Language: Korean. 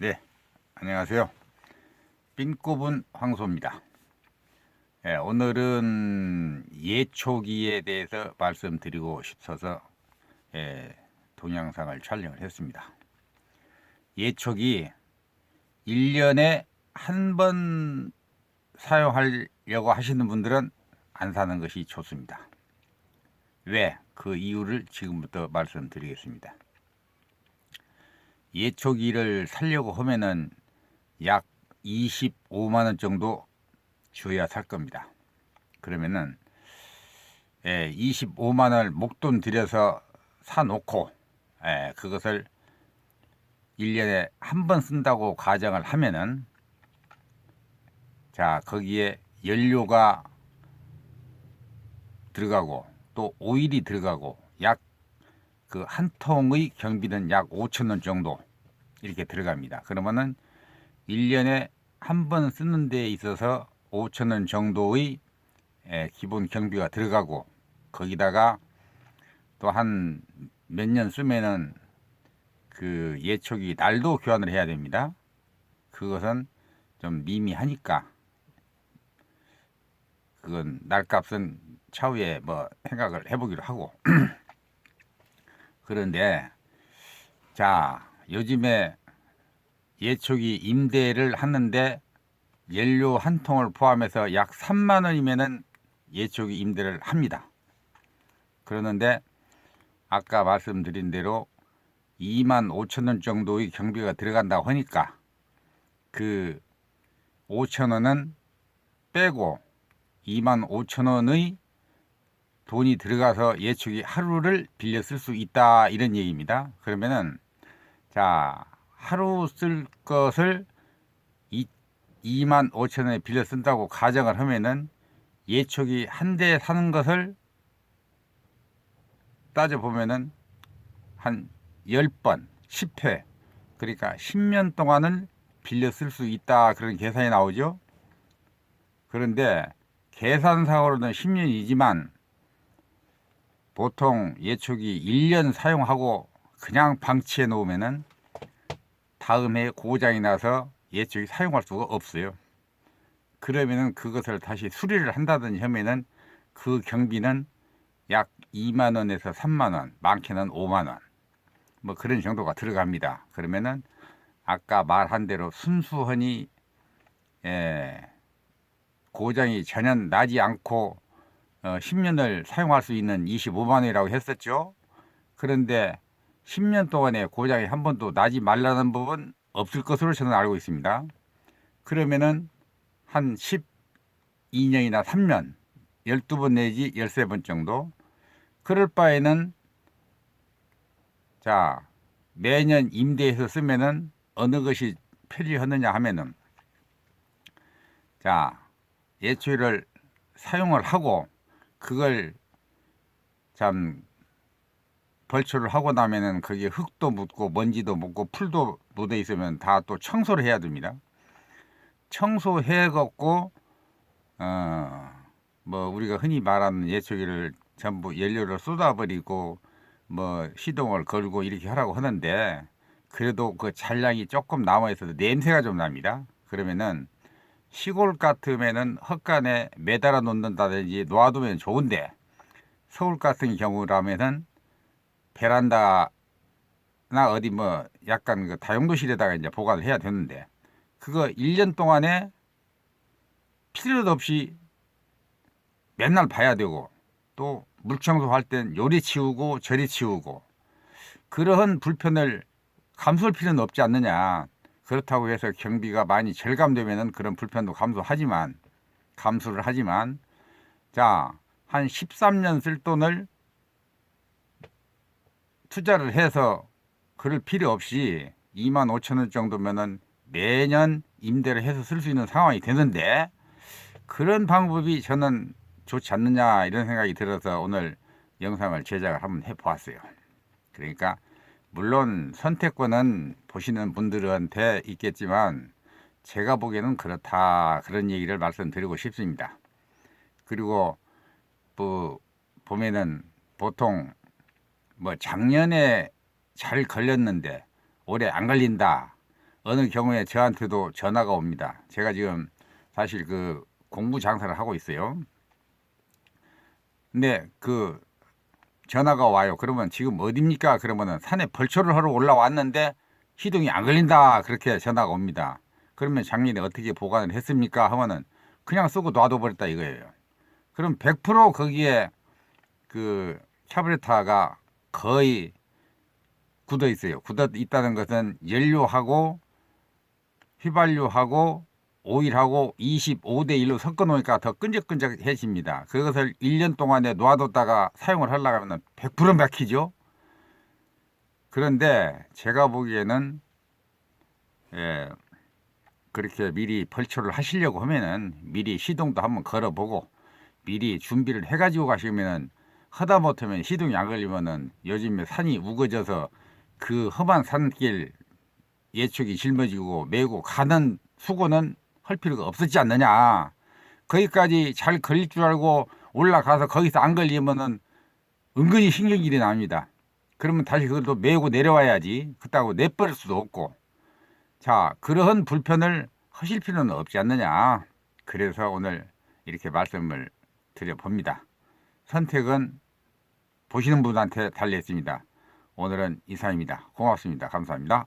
네, 안녕하세요. 빈꼽은 황소입니다. 예, 오늘은 예초기에 대해서 말씀드리고 싶어서 예, 동영상을 촬영을 했습니다. 예초기 1년에 한 번 사용하려고 하시는 분들은 안 사는 것이 좋습니다. 왜? 그 이유를 지금부터 말씀드리겠습니다. 예초기를 살려고 하면은 약 25만 원 정도 줘야 살 겁니다. 그러면은 예, 25만 원을 목돈 들여서 사 놓고 예, 그것을 1년에 한 번 쓴다고 가정을 하면은 자, 거기에 연료가 들어가고 또 오일이 들어가고 약 그 한 통의 경비는 약 5천 원 정도 이렇게 들어갑니다. 그러면은 1년에 한 번 쓰는 데 있어서 5천 원 정도의 에, 기본 경비가 들어가고 거기다가 또 한 몇 년 쓰면은 그 예초기 날도 교환을 해야 됩니다. 그것은 좀 미미하니까 그건 날값은 차후에 뭐 생각을 해보기로 하고 그런데 자 요즘에 예초기 임대를 하는데 연료 한 통을 포함해서 약 3만 원이면은 예초기 임대를 합니다. 그러는데 아까 말씀드린 대로 2만 5천 원 정도의 경비가 들어간다고 하니까 그 5천 원은 빼고 2만 5천 원의 돈이 들어가서 예측이 하루를 빌려 쓸 수 있다 이런 얘기입니다. 그러면은 자 하루 쓸 것을 2, 만 5천 원에 빌려 쓴다고 가정을 하면은 예측이 한대 사는 것을 따져 보면은 한 10번, 10회 그러니까 10년 동안을 빌려 쓸 수 있다 그런 계산이 나오죠. 그런데 계산상으로는 10년이지만 보통 예초기 1년 사용하고 그냥 방치해 놓으면은 다음 해 고장이 나서 예초기 사용할 수가 없어요. 그러면은 그것을 다시 수리를 한다든지 하면은 그 경비는 약 2만 원에서 3만 원, 많게는 5만 원. 뭐 그런 정도가 들어갑니다. 그러면은 아까 말한 대로 순수하니 예, 고장이 전혀 나지 않고 어, 10년을 사용할 수 있는 25만 원이라고 했었죠. 그런데 10년 동안에 고장이 한 번도 나지 말라는 법은 없을 것으로 저는 알고 있습니다. 그러면은 한 12년이나 3년, 12번 내지 13번 정도 그럴 바에는 자 매년 임대해서 쓰면은 어느 것이 편리하느냐 하면은 자 예초를 사용을 하고 그걸 참 벌초를 하고 나면은 거기에 흙도 묻고 먼지도 묻고 풀도 묻어 있으면 다 또 청소를 해야 됩니다. 청소해 갖고 어뭐 우리가 흔히 말하는 예초기를 전부 연료를 쏟아버리고 뭐 시동을 걸고 이렇게 하라고 하는데 그래도 그 잔량이 조금 남아 있어도 냄새가 좀 납니다. 그러면은 시골 같으면은 헛간에 매달아 놓는다든지 놓아두면 좋은데 서울 같은 경우라면은 베란다나 어디 뭐 약간 그 다용도실에다가 이제 보관을 해야 되는데 그거 1년 동안에 필요도 없이 맨날 봐야 되고 또 물청소할 땐 요리 치우고 저리 치우고 그러한 불편을 감수할 필요는 없지 않느냐. 그렇다고 해서 경비가 많이 절감되면은 그런 불편도 감수하지만 감수를 하지만 자 한 13년 쓸 돈을 투자를 해서 그럴 필요 없이 2만 5천 원 정도면은 매년 임대를 해서 쓸 수 있는 상황이 되는데 그런 방법이 저는 좋지 않느냐 이런 생각이 들어서 오늘 영상을 제작을 한번 해 보았어요. 그러니까 물론 선택권은 보시는 분들한테 있겠지만 제가 보기에는 그렇다 그런 얘기를 말씀드리고 싶습니다. 그리고 뭐 보면은 보통 뭐 작년에 잘 걸렸는데 올해 안 걸린다 어느 경우에 저한테도 전화가 옵니다. 제가 지금 사실 그 공부 장사를 하고 있어요. 근데 그 전화가 와요. 그러면 지금 어딥니까? 그러면은 산에 벌초를 하러 올라왔는데 시동이 안 걸린다. 그렇게 전화가 옵니다. 그러면 작년에 어떻게 보관을 했습니까? 하면은 그냥 쓰고 놔둬 버렸다 이거예요. 그럼 100% 거기에 그 샤브레타가 거의 굳어 있어요. 굳어 있다는 것은 연료하고 휘발유하고 오일하고 25대 1로 섞어 놓으니까 더 끈적끈적해집니다. 그것을 1년 동안에 놔뒀다가 사용을 하려고 하면 100% 막히죠. 그런데 제가 보기에는 예, 그렇게 미리 벌초를 하시려고 하면은 미리 시동도 한번 걸어보고 미리 준비를 해가지고 가시면은 하다 못하면 시동이 안 걸리면은 요즘에 산이 우거져서 그 험한 산길 예측이 짊어지고 메고 가는 수고는 할 필요가 없었지 않느냐. 거기까지 잘 걸릴 줄 알고 올라가서 거기서 안 걸리면은 은근히 신경질이 납니다. 그러면 다시 그걸 또 메고 내려와야지. 그렇다고 내버릴 수도 없고. 자, 그러한 불편을 하실 필요는 없지 않느냐. 그래서 오늘 이렇게 말씀을 드려봅니다. 선택은 보시는 분한테 달렸습니다. 오늘은 이상입니다. 고맙습니다. 감사합니다.